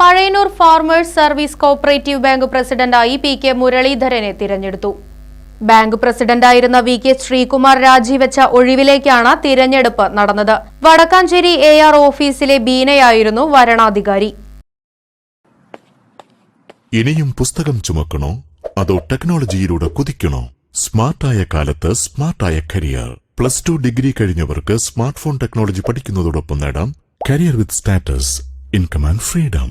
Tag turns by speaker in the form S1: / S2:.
S1: Pazhayannur farmers service cooperative bank പ്രസിഡന്റായി P K മുരളീധരനെ തിരഞ്ഞെടുത്തു. ബാങ്ക് പ്രസിഡന്റായിരുന്ന വി കെ ശ്രീകുമാർ രാജിവെച്ച ഒഴിവിലേക്കാണ് തിരഞ്ഞെടുപ്പ് നടന്നത്. വടക്കാഞ്ചേരി എ ആർ ഓഫീസിലെ ബീനയായിരുന്നു വരണാധികാരി.
S2: ഇനിയും പുസ്തകം ചുമക്കണോ? അതോ ടെക്നോളജിയിലൂടെ കുതിക്കണോ? സ്മാർട്ടായ കാലത്ത് സ്മാർട്ടായ കരിയർ. പ്ലസ് ടു ഡിഗ്രി കഴിഞ്ഞവർക്ക് സ്മാർട്ട് ഫോൺ ടെക്നോളജി പഠിക്കുന്നതോടൊപ്പം നേടാം. Career with status income and freedom